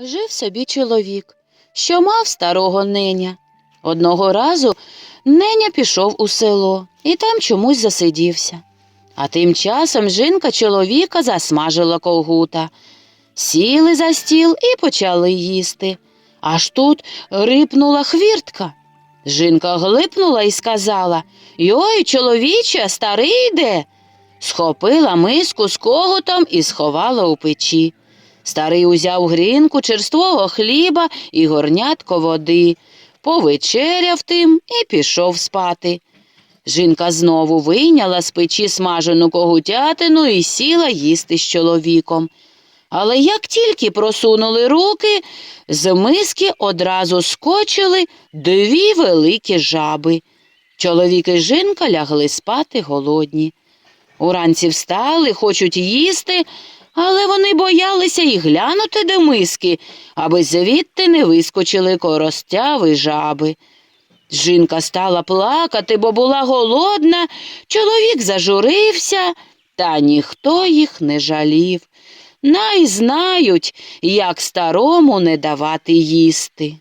Жив собі чоловік, що мав старого неня. Одного разу неня пішов у село і там чомусь засидівся. А тим часом жінка чоловіка засмажила ковгута. Сіли за стіл і почали їсти. Аж тут рипнула хвіртка. Жінка глипнула і сказала Йой, чоловіче, старий йде. Схопила миску з коготом і сховала у печі. Старий узяв грінку черствого хліба і горнятко води, повечеряв тим і пішов спати. Жінка знову вийняла з печі смажену когутятину і сіла їсти з чоловіком. Але як тільки просунули руки, з миски одразу скочили дві великі жаби. Чоловік і жінка лягли спати голодні. Уранці встали, хочуть їсти, але вони боялися і глянути до миски, аби звідти не вискочили коростяви жаби. Жінка стала плакати, бо була голодна, чоловік зажурився, та ніхто їх не жалів. Най знають, як старому не давати їсти.